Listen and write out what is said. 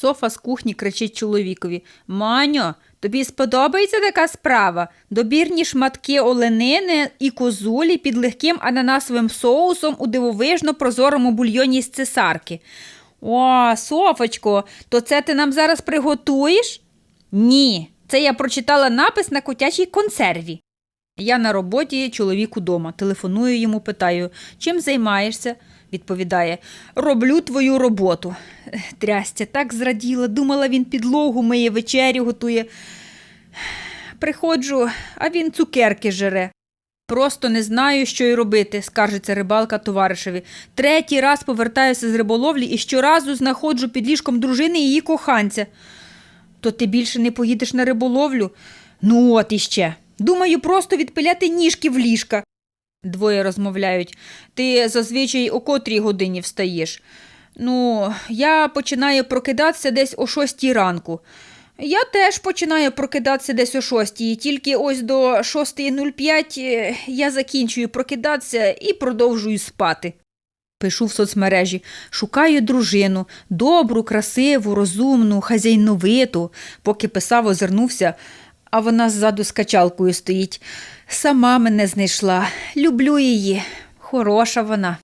Софа з кухні кричить чоловікові Маньо, тобі сподобається така справа? Добірні шматки оленини і козулі під легким ананасовим соусом у дивовижно прозорому бульйоні з цесарки. О, Софочко, то це ти нам зараз приготуєш? Ні, це я прочитала напис на котячій консерві. Я на роботі, чоловік удома. Телефоную йому, питаю, чим займаєшся? Відповідає, роблю твою роботу. Трястя так зраділа, думала, він підлогу миє, вечерю готує. Приходжу, а він цукерки жере. Просто не знаю, що й робити, скаржиться рибалка товаришеві. Третій раз повертаюся з риболовлі і щоразу знаходжу під ліжком дружини і її коханця. То ти більше не поїдеш на риболовлю? Ну, от іще. Думаю, просто відпиляти ніжки в ліжка. Двоє розмовляють. Ти зазвичай о котрій годині встаєш. Ну, я починаю прокидатися десь о шостій ранку. Я теж починаю прокидатися десь о шостій, тільки ось до 6.05 е, я закінчую прокидатися і продовжую спати. Пишу в соцмережі, шукаю дружину, добру, красиву, розумну, хазяйновиту. Поки писав, озирнувся, а вона ззаду з качалкою стоїть. Сама мене знайшла. Люблю її. Хороша вона.